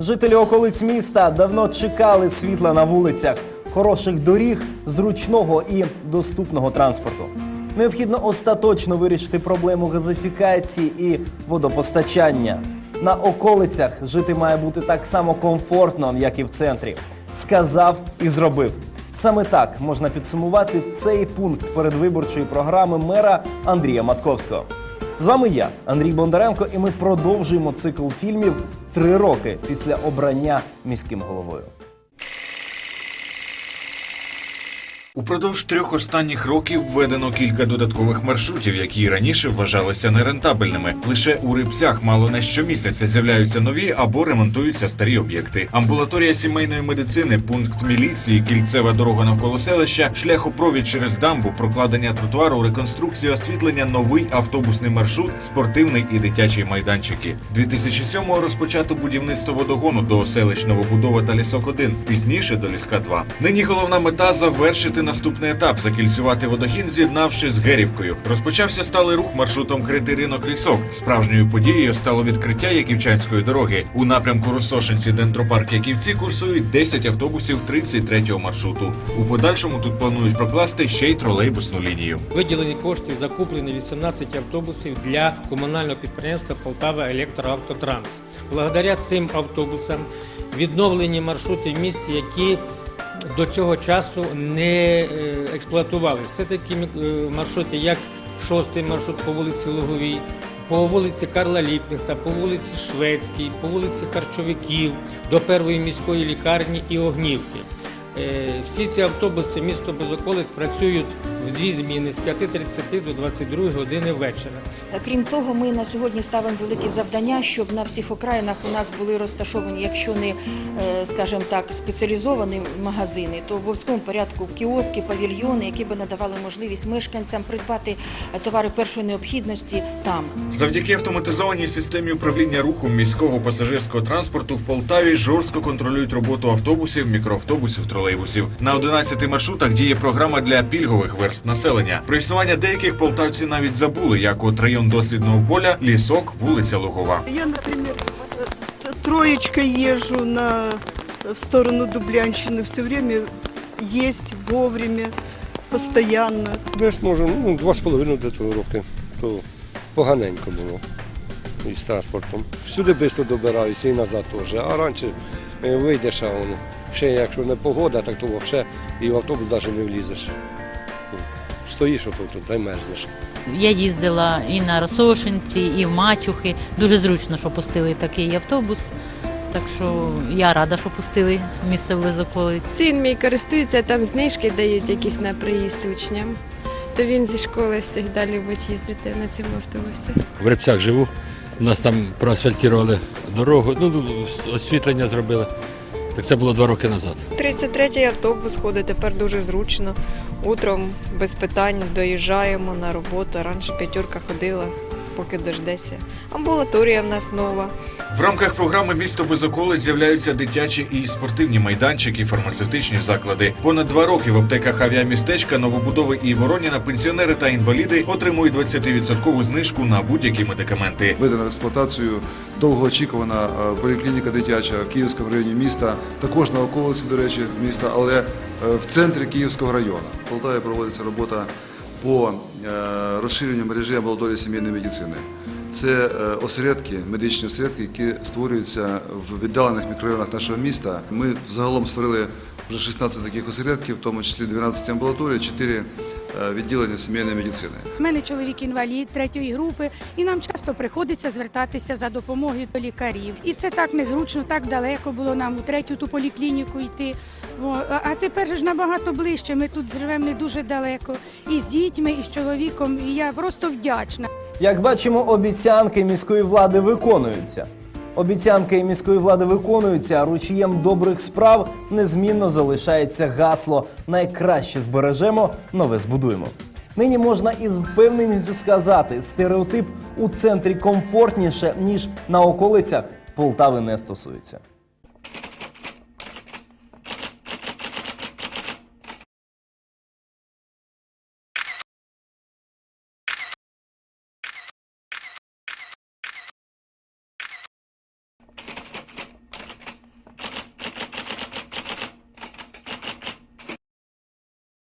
Жителі околиць міста давно чекали світла на вулицях, хороших доріг, зручного і доступного транспорту. Необхідно остаточно вирішити проблему газифікації і водопостачання. На околицях жити має бути так само комфортно, як і в центрі. Сказав і зробив. Саме так можна підсумувати цей пункт передвиборчої програми мера Андрія Матковського. З вами я, Андрій Бондаренко, і ми продовжуємо цикл фільмів три роки після обрання міським головою. Упродовж трьох останніх років введено кілька додаткових маршрутів, які раніше вважалися нерентабельними. Лише у рибцях мало не щомісяця з'являються нові або ремонтуються старі об'єкти. Амбулаторія сімейної медицини, пункт міліції, кільцева дорога навколо селища, шляхопровід через дамбу, прокладення тротуару, реконструкція освітлення, новий автобусний маршрут, спортивний і дитячий майданчики. 2007-го розпочато будівництво водогону до селищ Новобудова та Лісок 1 пізніше до Ліска 2 Нині головна мета завершити наступний етап, закільцювати водогін, з'єднавши з Герівкою. Розпочався сталий рух маршрутом Критий ринок лісок. Справжньою подією стало відкриття Яківчанської дороги. У напрямку Росошинці Дендропарк Яківці курсують 10 автобусів 33-го маршруту. У подальшому тут планують прокласти ще й тролейбусну лінію. Виділені кошти закуплені 18 автобусів для комунального підприємства Полтава Електроавтотранс. Благодаря цим автобусам відновлені маршрути в місті, які до цього часу не експлуатували експлуатувалися. Це такі е, маршрути, як шостий маршрут по вулиці Луговій, по вулиці Карла Ліпнихта, по вулиці Шведській, по вулиці Харчовиків, до першої міської лікарні і Огнівки. Е, Всі ці автобуси місто без околиць працюють в дві зміни з 5.30 до 22 години вечора. Крім того, ми на сьогодні ставимо великі завдання, щоб на всіх окраїнах у нас були розташовані, якщо не, е, скажімо так, спеціалізовані магазини, то в обов'язковому порядку кіоски, павільйони, які би надавали можливість мешканцям придбати товари першої необхідності там. Завдяки автоматизованій системі управління рухом міського пасажирського транспорту в Полтаві жорстко контролюють роботу автобусів, мікроавтобусів, тролейбусів. На 11 маршрутах діє програма для пільгових верст населення. Про існування деяких полтавці навіть забули, як от район дослідного поля, лісок, вулиця Лугова. Я, например, т- троечкой езжу на, в сторону Дублянщины. Все время есть вовремя, постоянно. Десь може ну, два з половиною до того роки. То поганенько було із транспортом. Всюди швидко добираюся і назад теж. А раніше е, вийдеш, а воно. Ще якщо не погода, так то взагалі і в автобус навіть не влізеш. Стоїш отут та й мерзнеш. Я їздила і на Росошинці, і в Мачухи. Дуже зручно, що пустили такий автобус. Так що я рада, що пустили місто без околиць. Син мій користується, там знижки дають якісь на приїзд учням. То він зі школи завжди любить їздити на цьому автобусі. в Рибцях живу. У нас там проасфальтували дорогу, ну, освітлення зробили. Так це було два роки назад. 33-й автобус ходить тепер дуже зручно. Утром без питань доїжджаємо на роботу. Раніше п'ятерка ходила, поки дождеться. Амбулаторія в нас нова. В рамках програми Місто без околиць з'являються дитячі і спортивні майданчики, фармацевтичні заклади. Понад два роки в аптеках авіамістечка, новобудови і Вороніна пенсіонери та інваліди отримують 20% знижку на будь-які медикаменти. Введена в експлуатацію довгоочікувана е, поліклініка дитяча в Київському районі міста, також на околиці, до речі, міста, але е, в центрі Київського району. В Полтаві проводиться робота по е, розширенню мережі амбулаторії сімейної медицини. Це е, осередки, медичні осередки, які створюються в віддалених мікрорайонах нашого міста. Ми взагалом створили вже 16 таких осередків, в тому числі 12 амбулаторій, 4 відділення сімейної медицини. У мене чоловік інвалід третьої групи, і нам часто приходиться звертатися за допомогою до лікарів. І це так незручно, так далеко було нам у третю ту поліклініку йти. А- А тепер ж набагато ближче. Ми тут живемо не дуже далеко. І з дітьми, і з чоловіком. І я просто вдячна. Як бачимо, обіцянки міської влади виконуються. Обіцянки міської влади виконуються, а ручієм добрих справ незмінно залишається гасло Найкраще збережемо, нове збудуємо. Нині можна із впевненістю сказати, стереотип у центрі комфортніше, ніж на околицях Полтави не стосується.